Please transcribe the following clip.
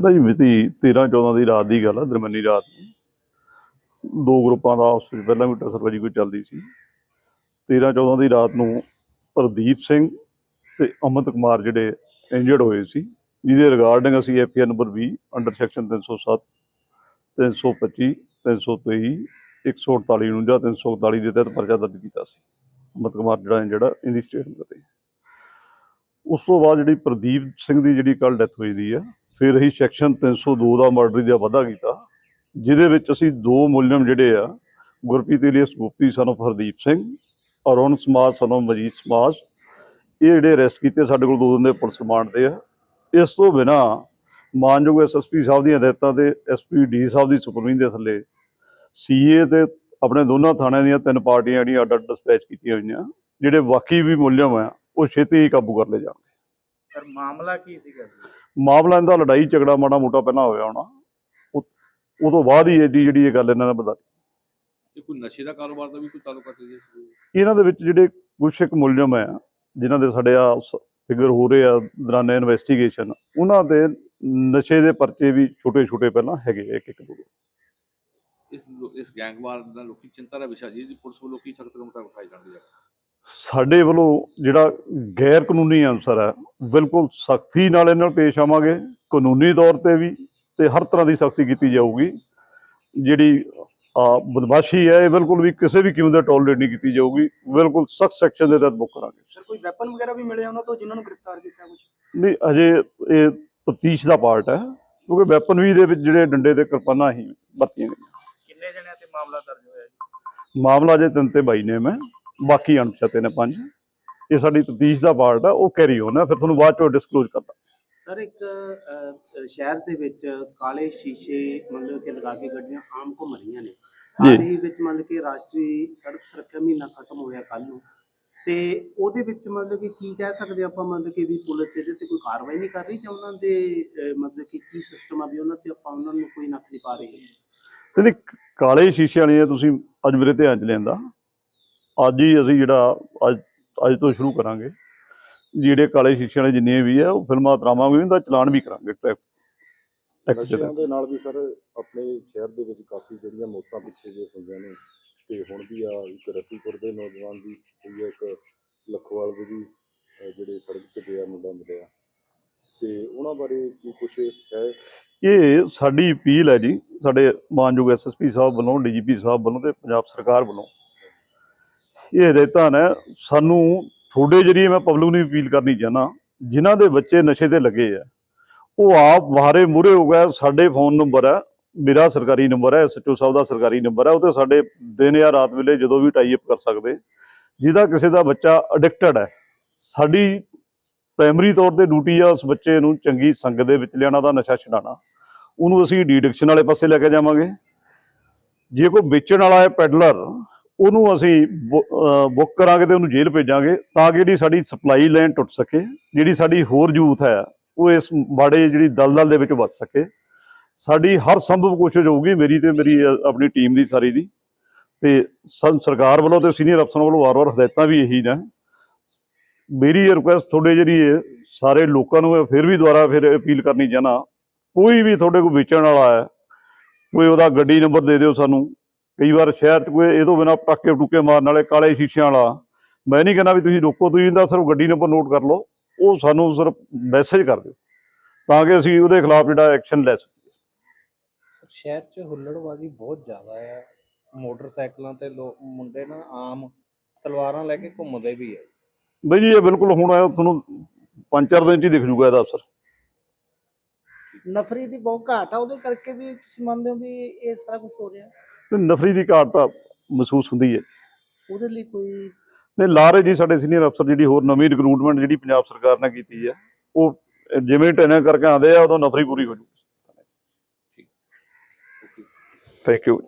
ਇੱਥੇ ਨਾ ਜੀ ਮਿਤੀ 13 14 ਦੀ ਰਾਤ ਦੀ ਗੱਲ ਆ, ਦਰਮਿਆਨੀ ਰਾਤ ਨੂੰ। ਦੋ ਗਰੁੱਪਾਂ ਦਾ ਆਪਸ ਵਿੱਚ ਪਹਿਲਾਂ ਵੀ ਟਸਰਬਾਜੀ ਕੋਈ ਚੱਲਦੀ ਸੀ। 13 14 ਦੀ ਰਾਤ ਨੂੰ ਪ੍ਰਦੀਪ ਸਿੰਘ ਤੇ ਅਮਿਤ ਕੁਮਾਰ ਜਿਹੜੇ ਇੰਜਰਡ ਹੋਏ ਸੀ, ਜਿਹਦੇ ਰਿਗਾਰਡਿੰਗ ਅਸੀਂ ਐਫਆਰ ਨੰਬਰ 20 ਅੰਡਰ ਸੈਕਸ਼ਨ 307 325 323 148 49 341 ਦੇ ਤਹਿਤ ਪਰਚਾ ਦਰਜ ਕੀਤਾ ਸੀ। ਅਮਿਤ ਕੁਮਾਰ ਜਿਹੜਾ ਇੰਜਰਡ ਇਹਦੀ ਸਟੇਟਮੈਂਟ ਤੇ। ਉਸ ਤੋਂ ਬਾਅਦ ਜਿਹੜੀ ਪ੍ਰਦੀਪ ਸਿੰਘ ਦੀ ਜਿਹੜੀ ਕੱਲ ਡੈਥ ਹੋਈ ਦੀ ਆ ਫਿਰ ਅਸੀਂ ਸੈਕਸ਼ਨ 302 ਦਾ ਮਰਡਰ ਦਾ ਵਾਧਾ ਕੀਤਾ, ਜਿਹਦੇ ਵਿੱਚ ਅਸੀਂ ਦੋ ਮੁਲਜ਼ਮ ਜਿਹੜੇ ਆ, Gurpreet alias Gopi, son of Hardeep Singh, Arun ਸਮਾਜ, son of ਮਜੀਦ ਸਮਾਜ, ਇਹ ਜਿਹੜੇ ਅਰੈਸਟ ਕੀਤੇ ਸਾਡੇ ਕੋਲ ਦੋ ਦਿਨ ਦੇ ਪੁਲਿਸ ਰਿਮਾਂਡ ਤੇ ਆ। ਇਸ ਤੋਂ ਬਿਨਾ ਮਾਨਯੋਗ ਐਸਐਸਪੀ ਸਾਹਿਬ ਦੀਆਂ ਹਦਾਇਤਾਂ ਤੇ ਐਸਪੀ ਡੀ ਸਾਹਿਬ ਦੀ ਸੁਪਰਵਿਜ਼ਨ ਦੇ ਥੱਲੇ ਸੀਏ ਤੇ ਆਪਣੇ ਦੋਨਾਂ ਥਾਣਿਆਂ ਦੀਆਂ ਤਿੰਨ ਪਾਰਟੀਆਂ ਜਿਹੜੀਆਂ ਅੱਡ ਡਿਸਪੈਚ ਕੀਤੀਆਂ ਹੋਈਆਂ, ਜਿਹੜੇ ਬਾਕੀ ਵੀ ਮੁਲਜ਼ਮ ਆ, ਉਹ ਛੇਤੀ ਹੀ ਕਾਬੂ ਕਰ ਲਏ ਜਾਣਗੇ। ਸਰ, ਮਾਮਲਾ ਕੀ ਸੀਗਾ ਮਾਮਲਾ ਇਹਦਾ ਲੜਾਈ ਝਗੜਾ ਮਾੜਾ ਮੋਟਾ ਪਹਿਲਾਂ ਹੋਇਆ ਹੋਣਾ। ਉਹ ਤੋਂ ਬਾਅਦ ਹੀ ਐਡੀ ਜਿਹੜੀ ਇਹ ਗੱਲ ਇਹਨਾਂ ਨੇ ਬਤਾ ਇਹ ਕੋਈ ਨਸ਼ੇ ਦਾ ਕਾਰੋਬਾਰ ਦਾ ਵੀ ਕੋਈ ਤਾਲੁਕਾਤ ਹੈ? ਜੀ ਇਹਨਾਂ ਦੇ ਵਿੱਚ ਜਿਹੜੇ ਕੁਛ ਇੱਕ ਮੁਲਜ਼ਮ ਆ ਜਿਨ੍ਹਾਂ ਦੇ ਸਾਡੇ ਆ ਫਿਗਰ ਹੋ ਰਹੇ ਆ ਦੌਰਾਨ ਇਨਵੈਸਟੀਗੇਸ਼ਨ ਉਹਨਾਂ ਦੇ ਨਸ਼ੇ ਦੇ ਪਰਚੇ ਵੀ ਛੋਟੇ ਛੋਟੇ ਪਹਿਲਾਂ ਹੈਗੇ ਇੱਕ ਇੱਕ ਦੋ। ਇਸ ਇਸ ਗੈਂਗਵਾਰ ਦਾ ਲੋਕੀ ਚਿੰਤਾ ਦਾ ਵਿਸ਼ਾ ਜੀ ਪੁਲਿਸ ਵੱਲੋਂ ਕੀ ਸਖਤ ਕਦਮ ਉਠਾਏ ਜਾਣਗੇ ਸਾਡੇ ਵੱਲੋਂ ਜਿਹੜਾ ਗੈਰ ਕਾਨੂੰਨੀ ਅਨਸਰ ਹੈ ਬਿਲਕੁਲ ਸਖਤੀ ਨਾਲ ਇਹਨਾਂ ਨਾਲ ਪੇਸ਼ ਆਵਾਂਗੇ ਕਾਨੂੰਨੀ ਤੌਰ ਤੇ ਵੀ ਤੇ ਹਰ ਤਰ੍ਹਾਂ ਦੀ ਸਖਤੀ ਕੀਤੀ ਜਾਊਗੀ। ਜਿਹੜੀ ਆ ਬਦਮਾਸ਼ੀ ਹੈ ਇਹ ਬਿਲਕੁਲ ਵੀ ਕਿਸੇ ਵੀ ਕਿਉਂ ਦਾ ਟੋਲਰੇਟ ਨਹੀਂ ਕੀਤੀ ਜਾਊਗੀ। ਬਿਲਕੁਲ ਸਖਤ ਸੈਕਸ਼ਨ ਦੇ ਤਹਿਤ ਬੁੱਕ ਕਰਾਂਗੇ। ਸਰ ਕੋਈ ਵੈਪਨ ਵਗੈਰਾ ਵੀ ਮਿਲੇ ਉਹਨਾਂ ਤੋਂ ਜਿਨ੍ਹਾਂ ਨੂੰ ਗ੍ਰਿਫਤਾਰ ਕੀਤਾ ਕੁਝ ਨਹੀਂ ਅਜੇ ਇਹ ਤਫਤੀਸ਼ ਦਾ ਪਾਰਟ ਹੈ ਕਿਉਂਕਿ ਵੈਪਨ ਵੀ ਦੇ ਵਿੱਚ ਜਿਹੜੇ ਡੰਡੇ ਤੇ ਕਿਰਪਾਨਾਂ ਹੀ ਵਰਤੀਆਂ ਗਈਆਂ। ਕਿੰਨੇ ਜਣਿਆਂ ਤੇ ਮਾਮਲਾ ਦਰਜ ਹੋਇਆ ਜੀ? ਮਾਮਲਾ ਜੇ ਤਿੰਨ ਤੇ ਬਾਈ ਨੇ ਮੈਂ। ਬਾਕੀ ਅਣਪਛਾਤੇ ਨੇ ਪੰਜ। ਇਹ ਸਾਡੀ ਤਫਤੀਸ਼ ਦਾ ਪਾਰਟ ਹੈ ਉਹ ਕੈਰੀ ਹੋਣਾ ਫਿਰ ਤੁਹਾਨੂੰ ਬਾਅਦ ਚੋਂ ਡਿਸਕਲੋਜ਼ ਕਰਦਾ। ਸਰ ਇੱਕ ਸ਼ਹਿਰ ਦੇ ਵਿੱਚ ਕਾਲੇ ਸ਼ੀਸ਼ੇ ਮਤਲਬ ਕਿ ਲਗਾ ਕੇ ਗੱਡੀਆਂ ਆਮ ਘੁੰਮ ਰਹੀਆਂ ਨੇ। ਜੀ। ਹਾਲ ਵਿੱਚ ਮਤਲਬ ਕਿ ਰਾਸ਼ਟਰੀ ਸੜਕ ਸੁਰੱਖਿਆ ਮਹੀਨਾ ਖਤਮ ਹੋਇਆ ਕੱਲ ਨੂੰ। ਤੇ ਉਹਦੇ ਵਿੱਚ ਮਤਲਬ ਕਿ ਕੀ ਕਹਿ ਸਕਦੇ ਆਪਾਂ ਮਤਲਬ ਕਿ ਵੀ ਪੁਲਿਸ ਇਹਦੇ ਤੇ ਕੋਈ ਕਾਰਵਾਈ ਨਹੀਂ ਕਰ ਰਹੀ ਜਾਂ ਉਹਨਾਂ ਦੇ ਮਤਲਬ ਕਿ ਕੀ ਸਿਸਟਮ ਆ ਵੀ ਉਹਨਾਂ ਤੇ ਆਪਾਂ ਉਹਨਾਂ ਨੂੰ ਕੋਈ ਨੱਥ ਨਹੀਂ ਪਾ ਰਹੇ? ਤੇ ਕਾਲੇ ਸ਼ੀਸ਼ੇ ਵਾਲੀਆਂ ਤੁਸੀਂ ਅੱਜ ਮੇਰੇ ਧਿਆਨ ਚ ਲੈਂਦਾ ਅੱਜ ਹੀ ਅਸੀਂ ਜਿਹੜਾ ਅੱਜ ਅੱਜ ਤੋਂ ਸ਼ੁਰੂ ਕਰਾਂਗੇ। ਜਿਹੜੇ ਕਾਲੇ ਸ਼ੀਸ਼ੇ ਵਾਲੇ ਜਿੰਨੇ ਵੀ ਆ ਉਹ ਫਿਲਮਾਂ ਦਰਾਵਾਂਗੇ ਉਹਦਾ ਚਲਾਨ ਵੀ ਕਰਾਂਗੇ ਟ੍ਰੈਫਿਕ ਨਸ਼ਿਆਂ ਦੇ ਨਾਲ ਵੀ ਸਰ ਆਪਣੇ ਸ਼ਹਿਰ ਦੇ ਵਿੱਚ ਕਾਫੀ ਜਿਹੜੀਆਂ ਮੌਤਾਂ ਪਿੱਛੇ ਜੇ ਹੋਈਆਂ ਨੇ। ਤੇ ਹੁਣ ਵੀ ਆ ਇੱਕ ਰਤੀਪੁਰ ਦੇ ਨੌਜਵਾਨ ਦੀ ਹੋਈ ਇੱਕ ਲਖਵਾਲ ਦੇ ਵੀ ਜਿਹੜੇ ਸੜਕ ਤੇ ਪਿਆ ਮੁੰਡਾ ਮਿਲਿਆ। ਤੇ ਉਹਨਾਂ ਬਾਰੇ ਕੀ ਕੁਝ ਹੈ? ਇਹ ਸਾਡੀ ਅਪੀਲ ਹੈ ਜੀ ਸਾਡੇ ਮਾਨਯੋਗ ਐਸਐਸਪੀ ਸਾਹਿਬ ਵੱਲੋਂ ਡੀਜੀਪੀ ਸਾਹਿਬ ਵੱਲੋਂ ਤੇ ਪੰਜਾਬ ਸਰਕਾਰ ਵੱਲੋਂ। ਇਹ ਹਦਾਇਤਾਂ ਨੇ ਸਾਨੂੰ ਤੁਹਾਡੇ ਜਰੀਏ ਮੈਂ ਪਬਲਿਕ ਨੂੰ ਅਪੀਲ ਕਰਨੀ ਚਾਹਨਾ ਜਿਨ੍ਹਾਂ ਦੇ ਬੱਚੇ ਨਸ਼ੇ ਤੇ ਲੱਗੇ ਆ, ਉਹ ਆਪ ਬਾਹਰੇ ਮੂਰੇ ਹੋ ਗਏ, ਸਾਡੇ ਫੋਨ ਨੰਬਰ ਹੈ ਮੇਰਾ ਸਰਕਾਰੀ ਨੰਬਰ ਹੈ ਐਸਐਚਓ ਸਾਹਿਬ ਦਾ ਸਰਕਾਰੀ ਨੰਬਰ ਹੈ ਉਹ ਤੇ ਸਾਡੇ ਦਿਨ ਜਾਂ ਰਾਤ ਵੇਲੇ ਜਦੋਂ ਵੀ ਟਾਈ ਕਰ ਸਕਦੇ, ਜਿਹਦਾ ਕਿਸੇ ਦਾ ਬੱਚਾ ਐਡਿਕਟਡ ਹੈ ਸਾਡੀ ਪ੍ਰਾਇਮਰੀ ਤੌਰ ਤੇ ਡਿਊਟੀ ਆ ਉਸ ਬੱਚੇ ਨੂੰ ਚੰਗੀ ਸੰਗਤ ਦੇ ਵਿੱਚ ਲਿਆਉਣਾ ਦਾ, ਨਸ਼ਾ ਛਡਾਉਣਾ, ਉਹਨੂੰ ਅਸੀਂ ਡੀਡਿਕਸ਼ਨ ਵਾਲੇ ਪਾਸੇ ਲੈ ਕੇ ਜਾਵਾਂਗੇ, ਜੇ ਕੋਈ ਵੇਚਣ ਵਾਲਾ ਹੈ ਪੈਡਲਰ ਉਹਨੂੰ ਅਸੀਂ ਬੁੱਕ ਕਰਾਂਗੇ ਤੇ ਉਹਨੂੰ ਜੇਲ੍ਹ ਭੇਜਾਂਗੇ ਤਾਂ ਕਿ ਜਿਹੜੀ ਸਾਡੀ ਸਪਲਾਈ ਲਾਈਨ ਟੁੱਟ ਸਕੇ, ਜਿਹੜੀ ਸਾਡੀ ਹੋਰ ਯੂਥ ਹੈ, ਉਹ ਇਸ ਮਾੜੇ ਜਿਹੜੀ ਦਲਦਲ ਦੇ ਵਿੱਚ ਬਚ ਸਕੇ। ਸਾਡੀ ਹਰ ਸੰਭਵ ਕੋਸ਼ਿਸ਼ ਹੋਊਗੀ ਮੇਰੀ ਤੇ ਮੇਰੀ ਆਪਣੀ ਟੀਮ ਦੀ ਸਾਰੀ ਦੀ। ਤੇ ਸੰ- ਸਰਕਾਰ ਵੱਲੋਂ ਤੇ ਸੀਨੀਅਰ ਅਫਸਰਾਂ ਵੱਲੋਂ ਵਾਰ-ਵਾਰ ਹਦਾਇਤਾਂ ਵੀ ਇਹੀ ਨੇ। ਮੇਰੀ ਇਹ ਰਿਕੁਐਸਟ ਤੁਹਾਡੇ ਜਿਹੜੀ ਸਾਰੇ ਲੋਕਾਂ ਨੂੰ ਮੈਂ ਫਿਰ ਵੀ ਦੁਬਾਰਾ ਫਿਰ ਅਪੀਲ ਕਰਨੀ ਚਾਹਨਾ ਕੋਈ ਵੀ ਤੁਹਾਡੇ ਕੋਲ ਵੇਚਣ ਵਾਲਾ ਹੈ, ਕੋਈ ਉਹਦਾ ਗੱਡੀ ਨੰਬਰ ਦੇ ਦਿਓ ਸਾਨੂੰ। ਕਈ ਵਾਰ ਸ਼ਹਿਰ 'ਚ ਕੋਈ ਇਹ ਤੋਂ ਬਿਨਾ ਪਟਾਕੇ ਟੁਕੇ ਮਾਰਨ ਵਾਲੇ ਕਾਲੇ ਸ਼ੀਸ਼ਿਆਂ ਵਾਲਾ। ਮੈਂ ਨਹੀਂ ਕਹਿੰਦਾ ਵੀ ਤੁਸੀਂ ਰੋਕੋ ਤੁਸੀਂ ਇਹਦਾ ਸਿਰਫ ਗੱਡੀ ਨੰਬਰ ਨੋਟ ਕਰ ਲਓ। ਉਹ ਸਾਨੂੰ ਸਿਰਫ ਮੈਸੇਜ ਕਰ ਦਿਓ। ਤਾਂ ਕਿ ਅਸੀਂ ਉਹਦੇ ਖਿਲਾਫ ਜਿਹੜਾ ਐਕਸ਼ਨ ਲੈ ਸਕੀਏ। ਸ਼ਹਿਰ 'ਚ ਹੁੱਲੜਬਾਜ਼ੀ ਬਹੁਤ ਜ਼ਿਆਦਾ ਹੈ। ਮੋਟਰਸਾਈਕਲਾਂ ਤੇ ਲੋਕ ਮੁੰਡੇ ਨਾ ਆਮ ਤਲਵਾਰਾਂ ਲੈ ਕੇ ਘੁੰਮਦੇ ਵੀ ਹੈ। ਬਈ ਜੀ ਇਹ ਬਿਲਕੁਲ ਹੁਣ ਇਹ ਤੁਹਾਨੂੰ ਪੰਜ ਚਾਰ ਦਿਨ 'ਚ ਹੀ ਦਿਖ ਜੂਗਾ ਇਹਦਾ ਅਫਸਰ ਨਫਰੀ ਦੀ ਬਹੁਤ ਘਾਟ ਆ ਉਹਦੇ ਕਰਕੇ ਵੀ ਤੁਸੀਂ ਮੰਨਦੇ ਹੋ ਵੀ ਇਹ ਸਾਰਾ ਕੁਝ ਹੋ ਰਿਹਾ। ਤੇ ਨਫਰੀ ਦੀ ਘਾਟ ਤਾਂ ਮਹਿਸੂਸ ਹੁੰਦੀ ਹੈ। ਉਹਦੇ ਲਈ ਕੋਈ ਨੇ ਲਾ ਰਹੇ ਜੀ ਸਾਡੇ ਸੀਨੀਅਰ ਅਫਸਰ ਜਿਹੜੀ ਹੋਰ ਨਵੀਂ ਰਿਕਰੂਟਮੈਂਟ ਜਿਹੜੀ ਪੰਜਾਬ ਸਰਕਾਰ ਨੇ ਕੀਤੀ ਹੈ ਉਹ ਜਿਵੇਂ ਟ੍ਰੇਨਿੰਗ ਕਰਕੇ ਆਉਂਦੇ ਆ ਉਦੋਂ ਨਫਰੀ ਪੂਰੀ ਹੋ ਜੂਗੀ ਥੈਂਕ ਯੂ